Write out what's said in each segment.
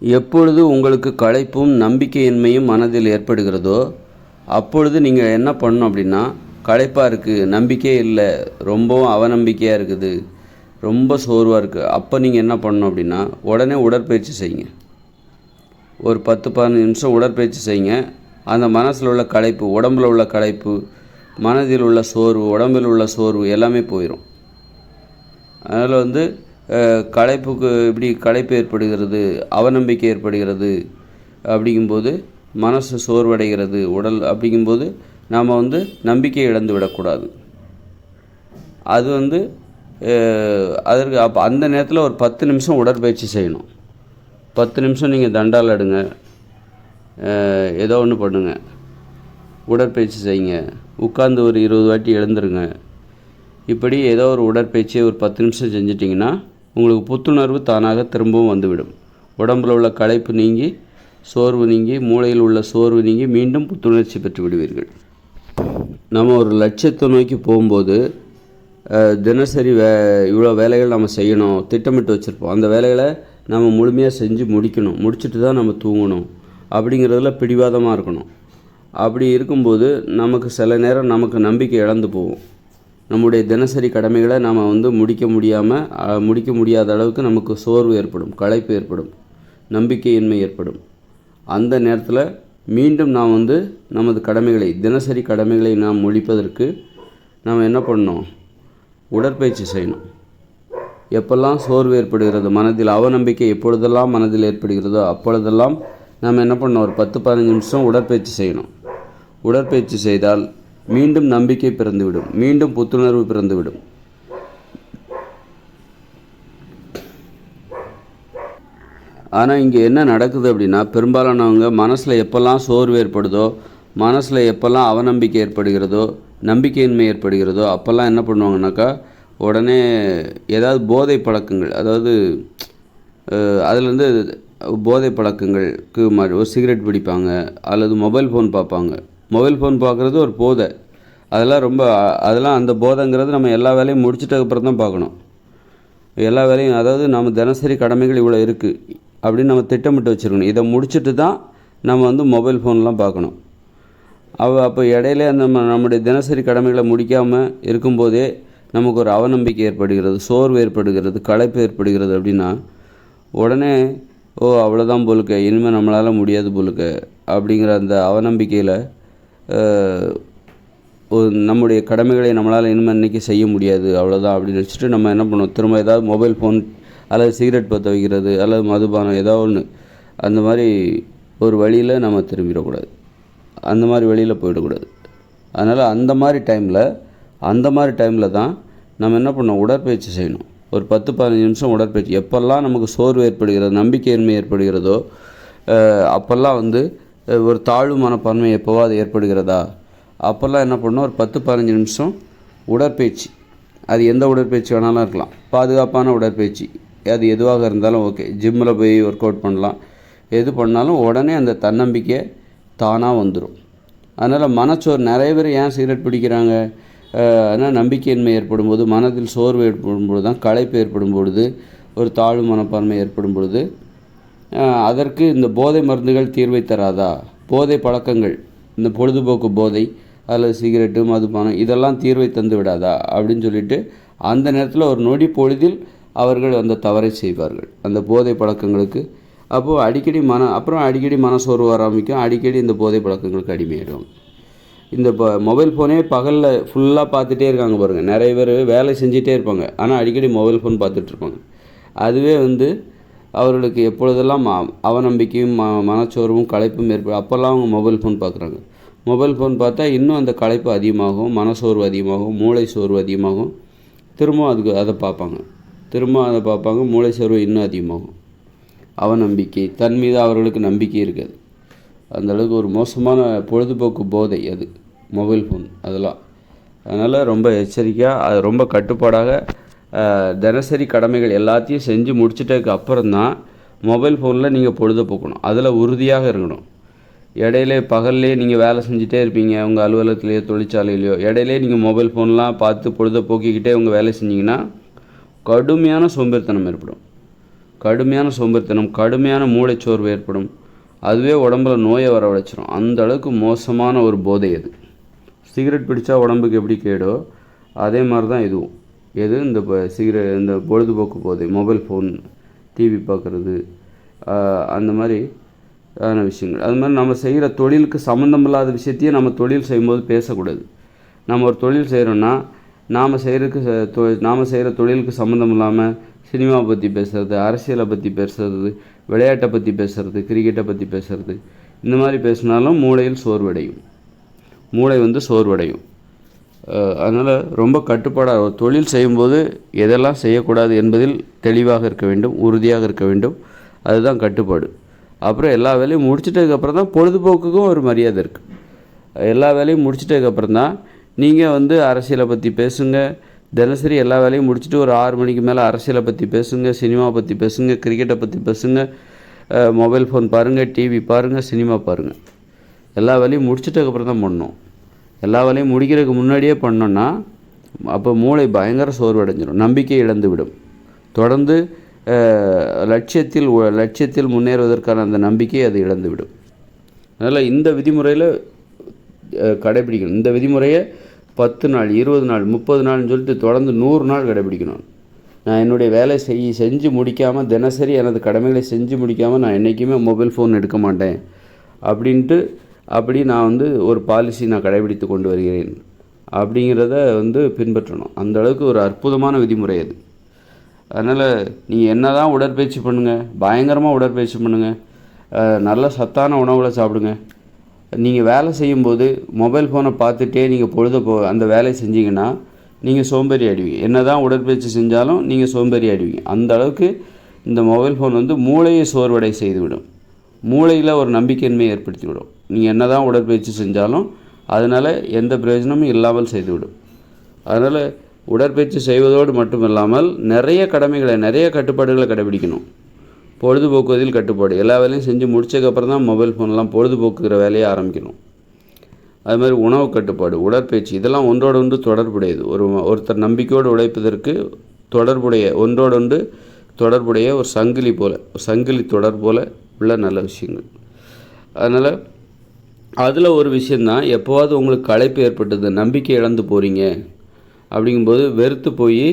எப்பொழுது உங்களுக்கு களைப்பும் நம்பிக்கையின்மையும் மனதில் ஏற்படுகிறதோ அப்பொழுது நீங்கள் என்ன பண்ணணும் அப்படின்னா களைப்பாக இருக்குது நம்பிக்கையே இல்லை ரொம்பவும் அவநம்பிக்கையாக இருக்குது ரொம்ப சோர்வாக இருக்குது அப்போ நீங்கள் என்ன பண்ணணும் அப்படின்னா உடனே உடற்பயிற்சி செய்யுங்க. ஒரு பத்து பதினஞ்சு நிமிஷம் உடற்பயிற்சி செய்யுங்க. அந்த மனசில் உள்ள களைப்பு உடம்பில் உள்ள களைப்பு மனதில் உள்ள சோர்வு உடம்பில் உள்ள சோர்வு எல்லாமே போயிடும் அதனால் வந்து களைப்புக்கு இப்படி களைப்பு ஏற்படுகிறது அவநம்பிக்கை ஏற்படுகிறது அப்படிங்கும்போது மனசு சோர்வடைகிறது உடல் அப்படிங்கும்போது நாம் வந்து நம்பிக்கை இழந்து விடக்கூடாது. அது வந்து அதற்கு அப்போ அந்த நேரத்தில் ஒரு பத்து நிமிஷம் உடற்பயிற்சி செய்யணும். பத்து நிமிஷம் நீங்கள் தண்டால் எடுங்க. ஏதோ ஒன்று பண்ணுங்கள் உடற்பயிற்சி செய்யுங்க. உட்காந்து ஒரு இருபது வாட்டி எழுந்துருங்க. இப்படி ஏதோ ஒரு உடற்பயிற்சியை ஒரு பத்து நிமிஷம் செஞ்சிட்டிங்கன்னா உங்களுக்கு புத்துணர்வு தானாக திரும்பவும் வந்துவிடும். உடம்பில் உள்ள களைப்பு நீங்கி சோர்வு நீங்கி மூளையில் உள்ள சோர்வு நீங்கி மீண்டும் புத்துணர்ச்சி பெற்று விடுவீர்கள். நம்ம ஒரு லட்சியத்தை நோக்கி போகும்போது தினசரி வே இவ்வளோ வேலைகள் நம்ம செய்யணும் திட்டமிட்டு வச்சுருப்போம். அந்த வேலைகளை நம்ம முழுமையாக செஞ்சு முடிக்கணும். முடிச்சுட்டு தான் நம்ம தூங்கணும். அப்படிங்கிறதுல பிடிவாதமாக இருக்கணும். அப்படி இருக்கும்போது நமக்கு சில நேரம் நமக்கு நம்பிக்கை இழந்து போகும். நம்முடைய தினசரி கடமைகளை நாம் வந்து முடிக்க முடியாமல் முடிக்க முடியாத அளவுக்கு நமக்கு சோர்வு ஏற்படும் களைப்பு ஏற்படும் நம்பிக்கையின்மை ஏற்படும். அந்த நேரத்தில் மீண்டும் நாம் வந்து நமது கடமைகளை தினசரி கடமைகளை நாம் முடிப்பதற்கு நாம் என்ன பண்ணணும்? உடற்பயிற்சி செய்யணும். எப்பெல்லாம் சோர்வு ஏற்படுகிறது மனதில் அவநம்பிக்கை எப்பொழுதெல்லாம் மனதில் ஏற்படுகிறதோ அப்பொழுதெல்லாம் நாம் என்ன பண்ணணும்? ஒரு பத்து பதினஞ்சு நிமிஷம் உடற்பயிற்சி செய்யணும். உடற்பயிற்சி செய்தால் மீண்டும் நம்பிக்கை பிறந்துவிடும். மீண்டும் புத்துணர்வு பிறந்துவிடும். ஆனால் இங்கே என்ன நடக்குது அப்படின்னா பெரும்பாலானவங்க மனசில் எப்போல்லாம் சோர்வு ஏற்படுதோ மனசில் எப்போல்லாம் அவநம்பிக்கை ஏற்படுகிறதோ நம்பிக்கையின்மை ஏற்படுகிறதோ அப்போல்லாம் என்ன பண்ணுவாங்கனாக்கா உடனே ஏதாவது போதை பழக்கங்கள் அதாவது அதுலேருந்து போதை பழக்கங்களுக்கு மாதிரி ஒரு சிகரெட் பிடிப்பாங்க அல்லது மொபைல் ஃபோன் பார்ப்பாங்க. மொபைல் ஃபோன் பார்க்குறது ஒரு போதை. அதெல்லாம் ரொம்ப அதெல்லாம் அந்த போதைங்கிறது நம்ம எல்லா வேலையும் முடிச்சிட்டதுக்கப்புறம் தான் பார்க்கணும். எல்லா வேலையும் அதாவது நம்ம தினசரி கடமைகள் இவ்வளோ இருக்குது அப்படின்னு நம்ம திட்டமிட்டு வச்சுருக்கணும். இதை முடிச்சுட்டு தான் நம்ம வந்து மொபைல் ஃபோன்லாம் பார்க்கணும். அவ அப்போ இடையில நம்ம நம்முடைய தினசரி கடமைகளை முடிக்காமல் இருக்கும்போதே நமக்கு ஒரு அவநம்பிக்கை ஏற்படுகிறது சோர்வு ஏற்படுகிறது களைப்பு ஏற்படுகிறது அப்படின்னா உடனே ஓ அவ்வளோதான் போலுக்க இனிமேல் நம்மளால் முடியாது போலுக்க அப்படிங்கிற அந்த அவநம்பிக்கையில் நம்முடைய கடமைகளை நம்மளால் இனிமேல் இன்றைக்கி செய்ய முடியாது அவ்வளோதான் அப்படின்னு நினச்சிட்டு நம்ம என்ன பண்ணுவோம்? திரும்ப ஏதாவது மொபைல் ஃபோன் அல்லது சிகரெட் பற்ற வைக்கிறது அல்லது மதுபானம் ஏதோ ஒன்று அந்த மாதிரி ஒரு வழியில் நம்ம திரும்பிடக்கூடாது. அந்த மாதிரி வழியில் போயிடக்கூடாது. அதனால் அந்த மாதிரி டைமில் அந்த மாதிரி டைமில் தான் நம்ம என்ன பண்ணோம் உடற்பயிற்சி செய்யணும். ஒரு பத்து பதினஞ்சு நிமிஷம் உடற்பயிற்சி. எப்போல்லாம் நமக்கு சோர்வு ஏற்படுகிறதோ நம்பிக்கையின்மை ஏற்படுகிறதோ அப்போல்லாம் வந்து ஒரு தாழ்வு மனப்பான்மை எப்போவாது ஏற்படுகிறதா? அப்போல்லாம் என்ன பண்ணணும் ஒரு பத்து பதினஞ்சு நிமிஷம் உடற்பயிற்சி. அது எந்த உடற்பயிற்சி வேணாலும் இருக்கலாம். பாதுகாப்பான உடற்பயிற்சி. அது எதுவாக இருந்தாலும் ஓகே. ஜிம்மில் போய் ஒர்க் அவுட் பண்ணலாம். எது பண்ணாலும் உடனே அந்த தன்னம்பிக்கை தானாக வந்துடும் அதனால் மனச்சோர் நிறைய பேர் ஏன் சிகரெட் பிடிக்கிறாங்க? ஆனால் நம்பிக்கையின்மை ஏற்படும் போது மனதில் சோர்வு ஏற்படும் பொழுது தான் களைப்பு ஏற்படும் பொழுது ஒரு தாழ்வு மனப்பான்மை ஏற்படும் பொழுது அதற்கு இந்த போதை மருந்துகள் தீர்வை தராதா? போதை பழக்கங்கள் இந்த பொழுதுபோக்கு போதை அல்லது சிகரெட்டு மதுபானம் இதெல்லாம் தீர்வை தந்து விடாதா? அப்படின்னு சொல்லிட்டு அந்த நேரத்தில் ஒரு நொடி பொழுதில் அவர்கள் அந்த தவறை செய்வார்கள். அந்த போதை பழக்கங்களுக்கு. அப்போது அடிக்கடி மன அப்புறம் அடிக்கடி மனசோர்வு வர ஆரம்பிக்கும் அடிக்கடி இந்த போதை பழக்கங்களுக்கு அடிமையாயிடுவாங்க இந்த இப்போ மொபைல் ஃபோனே பகலில் ஃபுல்லாக பார்த்துட்டே இருக்காங்க பாருங்கள் நிறைய பேர் வேலை செஞ்சிட்டே இருப்பாங்க. ஆனால் அடிக்கடி மொபைல் ஃபோன் பார்த்துட்ருப்பாங்க அதுவே வந்து அவர்களுக்கு எப்பொழுதெல்லாம் அவநம்பிக்கையும் ம மனச்சோர்வும் களைப்பும் ஏற்படும் அப்போல்லாம் அவங்க மொபைல் ஃபோன் பார்க்குறாங்க. மொபைல் ஃபோன் பார்த்தா இன்னும் அந்த களைப்பு அதிகமாகும் மனசோர்வு அதிகமாகும் மூளை சோர்வு அதிகமாகும் திரும்ப அதுக்கு அதை பார்ப்பாங்க. திரும்ப அதை பார்ப்பாங்க மூளை சோர்வு இன்னும் அதிகமாகும். அவநம்பிக்கை தன் மீது அவர்களுக்கு நம்பிக்கை இருக்காது. அந்த அளவுக்கு ஒரு மோசமான பொழுதுபோக்கு போதை அது மொபைல் ஃபோன் அதெல்லாம். அதனால் ரொம்ப எச்சரிக்கையாக அது ரொம்ப கட்டுப்பாடாக தினசரி கடமைகள் எல்லாத்தையும் செஞ்சு முடிச்சிட்டதுக்கு அப்புறம் தான் மொபைல் ஃபோனில் நீங்கள் பொழுத போக்கணும். அதில் உறுதியாக இருக்கணும். இடையிலே பகல்லே நீங்கள் வேலை செஞ்சுட்டே இருப்பீங்க உங்கள் அலுவலகத்துலேயோ தொழிற்சாலையிலையோ. இடையிலே நீங்கள் மொபைல் ஃபோன்லாம் பார்த்து பொழுத போக்கிக்கிட்டே உங்கள் வேலை செஞ்சீங்கன்னா கடுமையான சோம்பேறித்தனம் ஏற்படும். கடுமையான சோம்பேறித்தனம் கடுமையான மூளைச்சோர்வு ஏற்படும். அதுவே உடம்புல நோயை வரவழைச்சிரும் அந்த அளவுக்கு மோசமான ஒரு போதை அது. சிகரெட் பிடிச்சா உடம்புக்கு எப்படி கேடோ அதே மாதிரி தான் இதுவும். எது? இந்த சிகரெ இந்த பொழுதுபோக்கு போதை மொபைல் ஃபோன் டிவி பார்க்குறது அந்த மாதிரி ஆன விஷயங்கள். அது மாதிரி நம்ம செய்கிற தொழிலுக்கு சம்மந்தமில்லாத விஷயத்தையும் நம்ம தொழில் செய்யும்போது பேசக்கூடாது. நம்ம ஒரு தொழில் செய்கிறோன்னா நாம் செய்கிறதுக்கு நாம் செய்கிற தொழிலுக்கு சம்மந்தம் இல்லாமல் சினிமா பற்றி பேசுகிறது அரசியலை பற்றி பேசுகிறது விளையாட்டை பற்றி பேசுகிறது கிரிக்கெட்டை பற்றி பேசுகிறது இந்த மாதிரி பேசினாலும் மூளையில் சோர்வடையும். மூளை வந்து சோர்வடையும். அதனால் ரொம்ப கட்டுப்பாடாக தொழில் செய்யும்போது எதெல்லாம் செய்யக்கூடாது என்பதில் தெளிவாக இருக்க வேண்டும் உறுதியாக இருக்க வேண்டும். அதுதான் கட்டுப்பாடு. அப்புறம் எல்லா வேலையும் முடிச்சிட்டதுக்கப்புறம் தான் பொழுதுபோக்குக்கும் ஒரு மரியாதை இருக்குது எல்லா வேலையும் முடிச்சிட்டதுக்கப்புறம் தான் நீங்கள் வந்து அரசியலை பற்றி பேசுங்க. தினசரி எல்லா வேலையும் முடிச்சுட்டு ஒரு ஆறு மணிக்கு மேலே அரசியலை பற்றி பேசுங்க சினிமா பற்றி பேசுங்க கிரிக்கெட்டை பற்றி பேசுங்க மொபைல் ஃபோன் பாருங்கள் டிவி பாருங்கள் சினிமா பாருங்கள் எல்லா வேலையும் முடிச்சிட்டதுக்கப்புறம் தான் பண்ணணும். எல்லா வேலையும் முடிக்கிறதுக்கு முன்னாடியே பண்ணோன்னா அப்போ மூளை பயங்கர சோர்வடைஞ்சிடும் நம்பிக்கை இழந்து விடும் தொடர்ந்து லட்சியத்தில் லட்சியத்தில் முன்னேறுவதற்கான அந்த நம்பிக்கையை அது இழந்துவிடும். அதனால் இந்த விதிமுறையில் கடைபிடிக்கணும். இந்த விதிமுறையை பத்து நாள் இருபது நாள் முப்பது நாள்னு சொல்லிட்டு தொடர்ந்து நூறு நாள் கடைபிடிக்கணும். நான் என்னுடைய வேலை செய் செஞ்சு முடிக்காமல் தினசரி எனது கடமைகளை செஞ்சு முடிக்காமல் நான் என்றைக்குமே மொபைல் ஃபோன் எடுக்க மாட்டேன். அப்படின்ட்டு அப்படி நான் வந்து ஒரு பாலிசி நான் கடைபிடித்து கொண்டு வருகிறேன் அப்படிங்கிறத வந்து பின்பற்றணும். அந்த அளவுக்கு ஒரு அற்புதமான விதிமுறை அது. அதனால் நீங்கள் என்ன தான் உடற்பயிற்சி பண்ணுங்கள் பயங்கரமாக உடற்பயிற்சி பண்ணுங்கள் நல்ல சத்தான உணவுகளை சாப்பிடுங்க. நீங்கள் வேலை செய்யும்போது மொபைல் ஃபோனை பார்த்துட்டே நீங்கள் பொழுத போ அந்த வேலையை செஞ்சீங்கன்னா நீங்கள் சோம்பேறி ஆயிடுவீங்க. என்ன தான் உடற்பயிற்சி செஞ்சாலும் நீங்கள் சோம்பேறி ஆயிடுவீங்க. அந்த அளவுக்கு இந்த மொபைல் ஃபோன் வந்து மூளையை சோர்வடை செய்துவிடும். மூளையில் ஒரு நம்பிக்கையின்மை ஏற்படுத்திவிடும். நீங்கள் என்ன தான் உடற்பயிற்சி செஞ்சாலும் அதனால் எந்த பிரயோஜனமும் இல்லாமல் செய்துவிடும். அதனால் உடற்பயிற்சி செய்வதோடு மட்டும் இல்லாமல் நிறைய கடமைகளை நிறைய கட்டுப்பாடுகளை கடைபிடிக்கணும். பொழுதுபோக்குவதில் கட்டுப்பாடு. எல்லா வேலையும் செஞ்சு முடிச்சதுக்கப்புறம் தான் மொபைல் ஃபோன்லாம் பொழுதுபோக்குகிற வேலையை ஆரம்பிக்கணும். அது மாதிரி உணவு கட்டுப்பாடு உடற்பயிற்சி இதெல்லாம் ஒன்றோடு ஒன்று தொடர்புடையது. ஒரு ஒருத்தர் நம்பிக்கையோடு உழைப்பதற்கு தொடர்புடைய ஒன்றோடொன்று தொடர்புடைய ஒரு சங்கிலி போல் ஒரு சங்கிலி தொடர் போல் உள்ள நல்ல விஷயங்கள். அதனால் அதில் ஒரு விஷயந்தான் எப்போவாவது உங்களுக்கு களைப்பு ஏற்பட்டது நம்பிக்கை இழந்து போகிறீங்க அப்படிங்கும்போது வெறுத்து போய்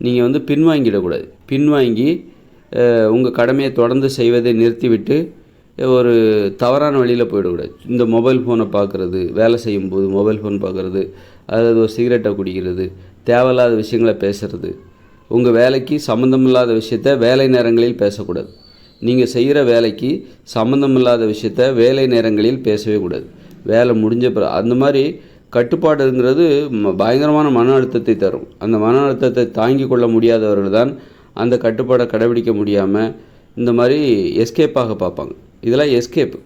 நீங்கள் வந்து பின்வாங்கிடக்கூடாது. பின்வாங்கி உங்கள் கடமையை தொடர்ந்து செய்வதை நிறுத்திவிட்டு ஒரு தவறான வழியில் போயிடக்கூடாது. இந்த மொபைல் ஃபோனை பார்க்குறது வேலை செய்யும்போது மொபைல் ஃபோன் பார்க்குறது அதாவது ஒரு சிகரெட்டை குடிக்கிறது தேவையில்லாத விஷயங்களை பேசுகிறது உங்கள் வேலைக்கு சம்மந்தமில்லாத விஷயத்த வேலை நேரங்களில் பேசக்கூடாது. நீங்கள் செய்கிற வேலைக்கு சம்மந்தமில்லாத விஷயத்த வேலை நேரங்களில் பேசவே கூடாது. வேலை முடிஞ்ச அந்த மாதிரி கட்டுப்பாடுங்கிறது பயங்கரமான மன அழுத்தத்தை தரும். அந்த மன அழுத்தத்தை தாங்கி கொள்ள முடியாதவர்கள் தான் அந்த கட்டுப்பாடை கடைபிடிக்க முடியாமல் இந்த மாதிரி எஸ்கேப்பாக பார்ப்பாங்க. இதெல்லாம் எஸ்கேப்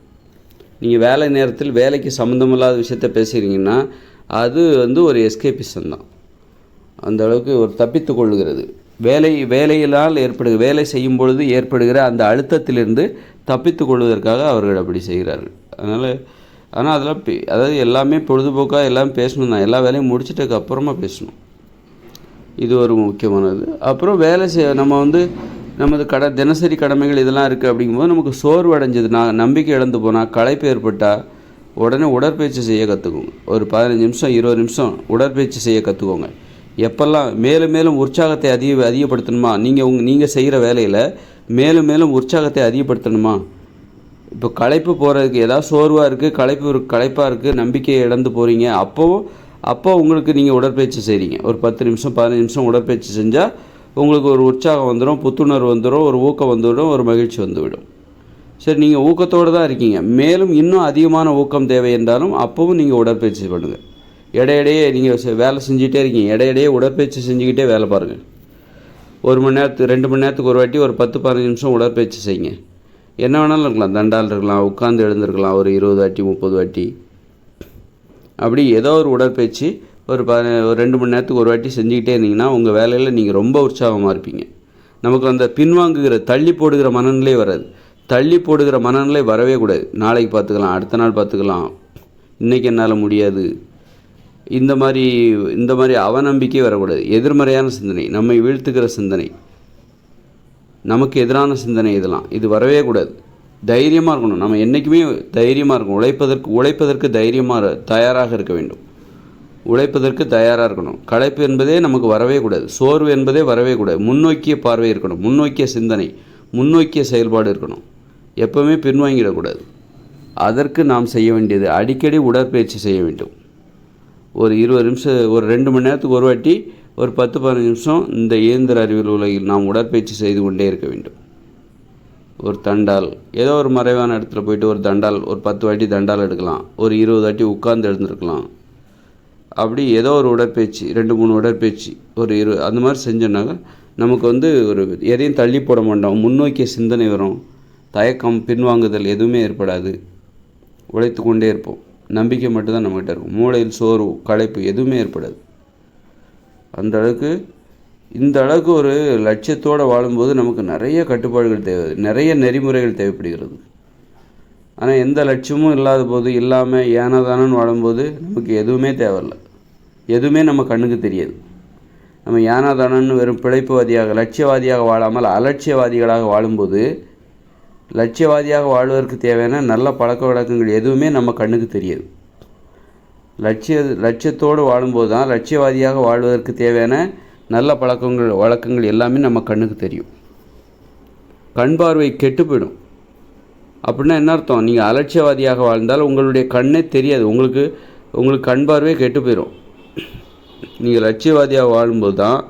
நீங்கள் வேலை நேரத்தில் வேலைக்கு சம்மந்தமில்லாத விஷயத்த பேசுகிறீங்கன்னா அது வந்து ஒரு எஸ்கேபிசம் தான். அந்த அளவுக்கு ஒரு தப்பித்து கொள்ளுகிறது. வேலை வேலையினால் ஏற்படு வேலை செய்யும் பொழுது ஏற்படுகிற அந்த அழுத்தத்திலிருந்து தப்பித்து கொள்வதற்காக அவர்கள் அப்படி செய்கிறார்கள். அதனால் ஆனால் அதெல்லாம் அதாவது எல்லாமே பொழுதுபோக்காக எல்லாம் பேசணும் தான். எல்லா வேலையும் முடிச்சிட்டதுக்கு அப்புறமா பேசணும். இது ஒரு முக்கியமானது. அப்புறம் வேலை செய்ய நம்ம வந்து நமது கட தினசரி கடமைகள் இதெல்லாம் இருக்குது அப்படிங்கும்போது நமக்கு சோர்வு அடைஞ்சதுன்னா நம்பிக்கை இழந்து போனால் களைப்பு ஏற்பட்டால் உடனே உடற்பயிற்சி செய்ய கற்றுக்கோங்க ஒரு பதினஞ்சு நிமிஷம் இருபது நிமிஷம் உடற்பயிற்சி செய்ய கற்றுக்கோங்க எப்பெல்லாம் மேலும் மேலும் உற்சாகத்தை அதிக அதிகப்படுத்தணுமா? நீங்கள் உங் நீங்கள் செய்கிற வேலையில் மேலும் மேலும் உற்சாகத்தை அதிகப்படுத்தணுமா? இப்போ களைப்பு போகிறதுக்கு ஏதாவது சோர்வாக இருக்குது களைப்பு களைப்பாக இருக்குது நம்பிக்கையை இழந்து போகிறீங்க அப்போவும் அப்போ உங்களுக்கு நீங்கள் உடற்பயிற்சி செய்கிறீங்க ஒரு பத்து நிமிஷம் பதினஞ்சு நிமிஷம் உடற்பயிற்சி செஞ்சால் உங்களுக்கு ஒரு உற்சாகம் வந்துடும் புத்துணர்வு வந்துடும் ஒரு ஊக்கம் வந்துவிடும் ஒரு மகிழ்ச்சி வந்துவிடும். சரி நீங்கள் ஊக்கத்தோடு தான் இருக்கீங்க. மேலும் இன்னும் அதிகமான ஊக்கம் தேவை என்றாலும் அப்போவும் நீங்கள் உடற்பயிற்சி பண்ணுங்கள் இடையிடையே நீங்கள் வேலை செஞ்சுட்டே இருக்கீங்க. இடையிடையே உடற்பயிற்சி செஞ்சுக்கிட்டே வேலை பாருங்கள் ஒரு மணி நேரத்துக்கு ரெண்டு மணி நேரத்துக்கு ஒரு வாட்டி ஒரு பத்து பதினஞ்சு நிமிஷம் உடற்பயிற்சி செய்யுங்க. என்ன வேணாலும் இருக்கலாம். தண்டால் இருக்கலாம் உட்காந்து எழுந்திருக்கலாம் ஒரு இருபது வாட்டி முப்பது வாட்டி. அப்படி ஏதோ ஒரு உடற்பயிற்சி ஒரு ப ஒரு ரெண்டு மணி நேரத்துக்கு ஒரு வாட்டி செஞ்சுக்கிட்டே இருந்தீங்கன்னா உங்கள் வேலையில் நீங்கள் ரொம்ப உற்சாகமாக இருப்பீங்க. நமக்கு அந்த பின்வாங்குகிற தள்ளி போடுகிற மனநிலை வராது. தள்ளி போடுகிற மனநிலை வரவே கூடாது. நாளைக்கு பார்த்துக்கலாம் அடுத்த நாள் பார்த்துக்கலாம். இன்றைக்கி என்னால் முடியாது. இந்த மாதிரி இந்த மாதிரி அவநம்பிக்கை வரக்கூடாது. எதிர்மறையான சிந்தனை நம்மை வீழ்த்துக்கிற சிந்தனை. நமக்கு எதிரான சிந்தனை இதெல்லாம். இது வரவே கூடாது. தைரியமாக இருக்கணும். நம்ம என்றைக்குமே தைரியமாக இருக்கணும். உழைப்பதற்கு உழைப்பதற்கு தைரியமாக தயாராக இருக்க வேண்டும். உழைப்பதற்கு தயாராக இருக்கணும். களைப்பு என்பதே நமக்கு வரவே கூடாது. சோர்வு என்பதே வரவே கூடாது. முன்னோக்கிய பார்வை இருக்கணும். முன்னோக்கிய சிந்தனை முன்னோக்கிய செயல்பாடு இருக்கணும். எப்போவுமே பின்வாங்கிடக்கூடாது. அதற்கு நாம் செய்ய வேண்டியது அடிக்கடி உடற்பயிற்சி செய்ய வேண்டும். ஒரு இருபது நிமிஷம் ஒரு ரெண்டு மணி நேரத்துக்கு ஒரு வாட்டி ஒரு பத்து பதினஞ்சு நிமிஷம் இந்த இயந்திர அறிவியல் உலகில் நாம் உடற்பயிற்சி செய்து கொண்டே இருக்க வேண்டும். ஒரு தண்டால் ஏதோ ஒரு மறைவான இடத்துல போயிட்டு ஒரு தண்டால் ஒரு பத்து வாட்டி தண்டால் எடுக்கலாம் ஒரு இருபது வாட்டி உட்கார்ந்து எழுந்திருக்கலாம். அப்படி ஏதோ ஒரு உடற்பயிற்சி ரெண்டு மூணு உடற்பயிற்சி ஒரு இரு அந்த மாதிரி செஞ்சோன்னாக்க நமக்கு வந்து ஒரு எதையும் தள்ளி போட மாட்டோம். முன்னோக்கிய சிந்தனை வரும். தயக்கம் பின்வாங்குதல் எதுவுமே ஏற்படாது. உழைத்து கொண்டே இருப்போம். நம்பிக்கை மட்டும்தான் நம்மகிட்ட இருக்கும். மூளையில் சோர்வு களைப்பு எதுவுமே ஏற்படாது. அந்த அளவுக்கு இந்த அளவுக்கு ஒரு லட்சியத்தோடு வாழும்போது நமக்கு நிறைய கட்டுப்பாடுகள் தேவை. நிறைய நெறிமுறைகள் தேவைப்படுகிறது. ஆனால் எந்த லட்சியமும் இல்லாத போது இல்லாமல் ஏனதானன்னு வாழும்போது நமக்கு எதுவுமே தேவையில்ல. எதுவுமே நம்ம கண்ணுக்கு தெரியாது. நம்ம ஏனாதானன்னு வெறும் பிழைப்புவாதியாக லட்சியவாதியாக வாழாமல் அலட்சியவாதிகளாக வாழும்போது லட்சியவாதியாக வாழ்வதற்கு தேவையான நல்ல பழக்க வழக்கங்கள் எதுவுமே நம்ம கண்ணுக்கு தெரியாது. லட்சிய லட்சியத்தோடு வாழும்போது தான் லட்சியவாதியாக வாழ்வதற்கு தேவையான நல்ல பழக்கங்கள் வழக்கங்கள் எல்லாமே நம்ம கண்ணுக்கு தெரியும். கண் பார்வை கெட்டு போயிடும். அப்படின்னா என்ன அர்த்தம்? நீங்கள் அலட்சியவாதியாக வாழ்ந்தால் உங்களுடைய கண்ணே தெரியாது. உங்களுக்கு உங்களுக்கு கண் பார்வையே கெட்டு போயிடும் நீங்கள் லட்சியவாதியாக வாழும்போது தான்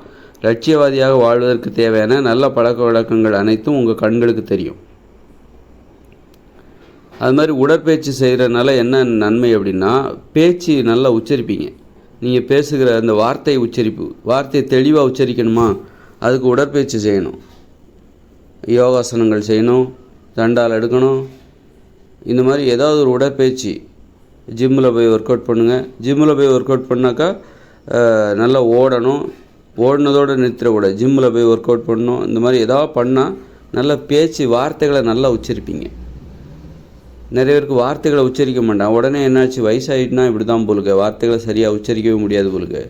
லட்சியவாதியாக வாழ்வதற்கு தேவையான நல்ல பழக்க வழக்கங்கள் அனைத்தும் உங்கள் கண்களுக்கு தெரியும். அது மாதிரி உடற்பயிற்சி செய்கிறனால என்ன நன்மை அப்படின்னா பேச்சு நல்லா உச்சரிப்பீங்க. நீங்கள் பேசுகிற அந்த வார்த்தை உச்சரிப்பு வார்த்தையை தெளிவாக உச்சரிக்கணுமா? அதுக்கு உடற்பயிற்சி செய்யணும். யோகாசனங்கள் செய்யணும் தண்டால் எடுக்கணும். இந்த மாதிரி ஏதாவது ஒரு உடற்பயிற்சி ஜிம்மில் போய் ஒர்க் அவுட் பண்ணுங்கள் ஜிம்மில் போய் ஒர்க் அவுட் பண்ணாக்கா நல்லா ஓடணும். ஓடினதோடு நிறுத்திடக்கூடாது ஜிம்மில் போய் ஒர்க் அவுட் பண்ணணும். இந்த மாதிரி ஏதாவது பண்ணால் நல்லா பேச்சு வார்த்தைகளை நல்லா உச்சரிப்பீங்க. நிறைய பேருக்கு வார்த்தைகளை உச்சரிக்க மாட்டான். உடனே என்னாச்சு? வயசாகிட்டுனா இப்படி தான் போலுக்க. வார்த்தைகளை சரியாக உச்சரிக்கவே முடியாது போலுக்க.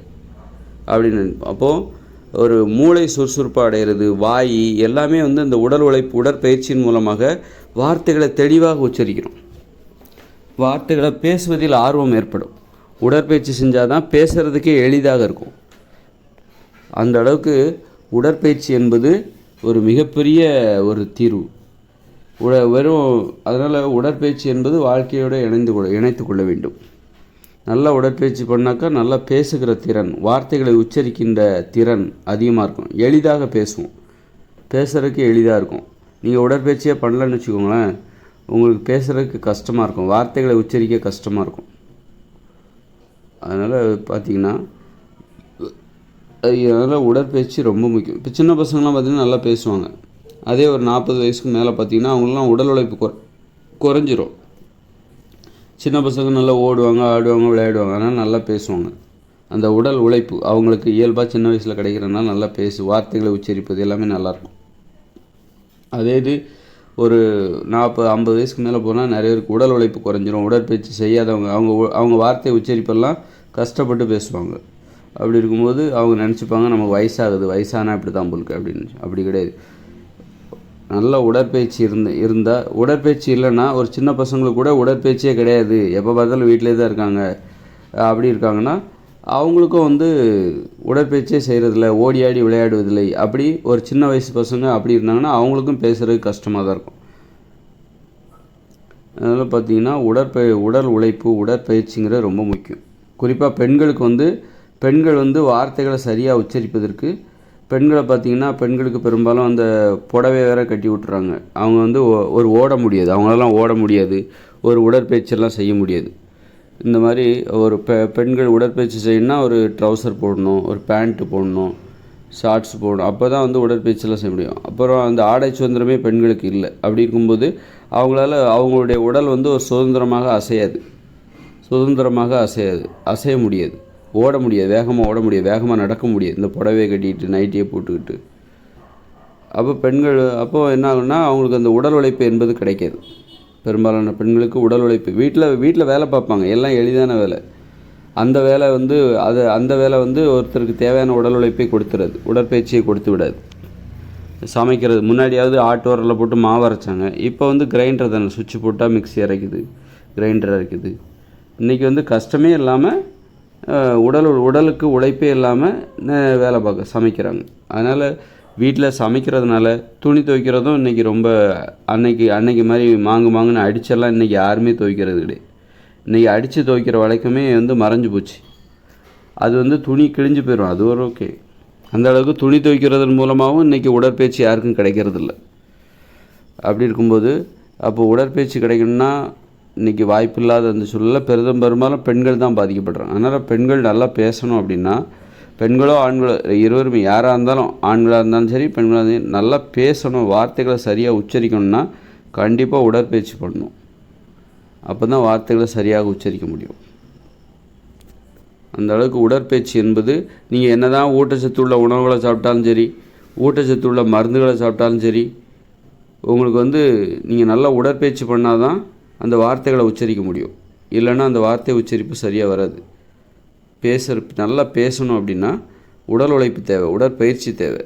அப்படின்னு. அப்போது ஒரு மூளை சுறுசுறுப்பாக அடைகிறது வாய் எல்லாமே வந்து இந்த உடல் உழைப்பு உடற்பயிற்சியின் மூலமாக வார்த்தைகளை தெளிவாக உச்சரிக்கிறோம். வார்த்தைகளை பேசுவதில் ஆர்வம் ஏற்படும். உடற்பயிற்சி செஞ்சால் தான் பேசுகிறதுக்கே எளிதாக இருக்கும். அந்த அளவுக்கு உடற்பயிற்சி என்பது ஒரு மிகப்பெரிய ஒரு தீர்வு. உட வெறும் அதனால் உடற்பயிற்சி என்பது வாழ்க்கையோடு இணைந்து கொள்ள இணைத்து கொள்ள வேண்டும். நல்லா உடற்பயிற்சி பண்ணாக்கா நல்லா பேசுகிற திறன் வார்த்தைகளை உச்சரிக்கின்ற திறன் அதிகமாக இருக்கும். எளிதாக பேசுவோம். பேசுகிறதுக்கு எளிதாக இருக்கும். நீங்கள் உடற்பயிற்சியே பண்ணலன்னு வச்சுக்கோங்களேன் உங்களுக்கு பேசுகிறதுக்கு கஷ்டமாக இருக்கும். வார்த்தைகளை உச்சரிக்க கஷ்டமாக இருக்கும். அதனால் பார்த்தீங்கன்னா அதனால் உடற்பயிற்சி ரொம்ப முக்கியம். இப்போ சின்ன பசங்களாம் பார்த்தீங்கன்னா நல்லா பேசுவாங்க. அதே ஒரு நாற்பது வயசுக்கு மேலே பார்த்தீங்கன்னா அவங்களாம் உடல் உழைப்பு குற குறைஞ்சிரும். சின்ன பசங்க நல்லா ஓடுவாங்க ஆடுவாங்க விளையாடுவாங்க. ஆனால் நல்லா பேசுவாங்க. அந்த உடல் உழைப்பு அவங்களுக்கு இயல்பாக சின்ன வயசில் கிடைக்கிறனால நல்லா பேசு வார்த்தைகளை உச்சரிப்பது எல்லாமே நல்லாயிருக்கும் அதே இது ஒரு நாற்பது ஐம்பது வயசுக்கு மேலே போனால் நிறைய பேருக்கு உடல் உழைப்பு குறைஞ்சிரும். உடற்பயிற்சி செய்யாதவங்க அவங்க அவங்க வார்த்தை உச்சரிப்பெல்லாம் கஷ்டப்பட்டு பேசுவாங்க. அப்படி இருக்கும்போது அவங்க நினச்சிப்பாங்க நமக்கு வயசாகுது வயசானால் இப்படி தான் போலுக்கு அப்படின்னு அப்படி கிடையாது. நல்ல உடற்பயிற்சி இருந்து இருந்தால் உடற்பயிற்சி இல்லைன்னா ஒரு சின்ன பசங்களுக்கு கூட உடற்பயிற்சியே கிடையாது. எப்போ பார்த்தாலும் வீட்டிலே தான் இருக்காங்க. அப்படி இருக்காங்கன்னா அவங்களுக்கும் வந்து உடற்பயிற்சியே செய்கிறதில்ல ஓடி ஆடி விளையாடுவதில்லை. அப்படி ஒரு சின்ன வயசு பசங்க அப்படி இருந்தாங்கன்னா அவங்களுக்கும் பேசுகிறது கஷ்டமாக தான் இருக்கும். அதனால் பார்த்தீங்கன்னா உடற்பய உடல் உழைப்பு உடற்பயிற்சிங்கிறது ரொம்ப முக்கியம். குறிப்பாக பெண்களுக்கு வந்து பெண்கள் வந்து வார்த்தைகளை சரியாக உச்சரிப்பதற்கு பெண்களை பார்த்தீங்கன்னா பெண்களுக்கு பெரும்பாலும் அந்த புடவை வேற கட்டி விட்டுறாங்க. அவங்க வந்து ஒரு ஓட முடியாது. அவங்களெல்லாம் ஓட முடியாது. ஒரு உடற்பயிற்சியெல்லாம் செய்ய முடியாது. இந்த மாதிரி ஒரு பெ பெண்கள் உடற்பயிற்சி செய்யணும்னா ஒரு ட்ரௌசர் போடணும் ஒரு பேண்ட்டு போடணும் ஷார்ட்ஸ் போடணும். அப்போ தான் வந்து உடற்பயிற்சியெல்லாம் செய்ய முடியும். அப்புறம் அந்த ஆடை சுதந்திரமே பெண்களுக்கு இல்லை. அப்படி இருக்கும்போது அவங்களால அவங்களுடைய உடல் வந்து ஒரு சுதந்திரமாக அசையாது. சுதந்திரமாக அசையாது. அசைய முடியாது. ஓட முடியாது வேகமாக ஓட முடியாது வேகமாக நடக்க முடியாது. இந்த புடவையை கட்டிக்கிட்டு நைட்டியை போட்டுக்கிட்டு. அப்போ பெண்கள் அப்போது என்ன ஆகும்னா அவங்களுக்கு அந்த உடல் உழைப்பு என்பது கிடைக்காது. பெரும்பாலான பெண்களுக்கு உடல் உழைப்பு. வீட்டில் வீட்டில் வேலை பார்ப்பாங்க. எல்லாம் எளிதான வேலை. அந்த வேலை வந்து அது அந்த வேலை வந்து ஒருத்தருக்கு தேவையான உடல் உழைப்பை கொடுத்துறது. உடற்பயிற்சியை கொடுத்து விடாது. சமைக்கிறது. முன்னாடியாவது ஆட்டு உரலில் போட்டு மாவு அரைச்சாங்க. இப்போ வந்து கிரைண்டர் தானே. சுவிட்ச் போட்டால் மிக்ஸி அரைக்குது. கிரைண்டர் அரைக்குது. இன்றைக்கி வந்து கஷ்டமே இல்லாமல் உடல் உடலுக்கு உழைப்பே இல்லாமல் வேலை பார்க்க சமைக்கிறாங்க. அதனால் வீட்டில் சமைக்கிறதுனால துணி துவைக்கிறதும் இன்றைக்கி ரொம்ப அன்னைக்கு அன்னைக்கு மாதிரி மாங்கு மாங்குன்னு அடிச்செல்லாம் இன்றைக்கி யாருமே துவைக்கிறது கிடையாது. இன்றைக்கி அடித்து துவைக்கிற வழக்கமே வந்து மறைஞ்சு போச்சு. அது வந்து துணி கிழிஞ்சு போயிடும் அது ஒரு ஓகே. அந்த அளவுக்கு துணி துவைக்கிறதன் மூலமாகவும் இன்றைக்கி உடற்பயிற்சி யாருக்கும் கிடைக்கிறதில்ல. அப்படி இருக்கும்போது அப்போ உடற்பயிற்சி கிடைக்கணும்னா இன்றைக்கி வாய்ப்பு இல்லாத அந்த சூழலில் பெரிதும் பெரும்பாலும் பெண்கள் தான் பாதிக்கப்படுறாங்க. அதனால் பெண்கள் நல்லா பேசணும் அப்படின்னா பெண்களோ ஆண்களோ இருவருமே யாராக இருந்தாலும் ஆண்களாக இருந்தாலும் சரி பெண்களாக இருந்தாலும் நல்லா பேசணும் வார்த்தைகளை சரியாக உச்சரிக்கணும்னா கண்டிப்பாக உடற்பயிற்சி பண்ணணும். அப்போ தான் வார்த்தைகளை சரியாக உச்சரிக்க முடியும். அந்த அளவுக்கு உடற்பயிற்சி என்பது நீங்கள் என்ன தான் ஊட்டச்சத்து உள்ள உணவுகளை சாப்பிட்டாலும் சரி ஊட்டச்சத்து உள்ள மருந்துகளை சாப்பிட்டாலும் சரி உங்களுக்கு வந்து நீங்கள் நல்லா உடற்பயிற்சி பண்ணால் தான் அந்த வார்த்தைகளை உச்சரிக்க முடியும். இல்லைன்னா அந்த வார்த்தை உச்சரிப்பு சரியாக வராது. பேசுகிற நல்லா பேசணும் அப்படின்னா உடல் உழைப்பு தேவை உடற்பயிற்சி தேவை.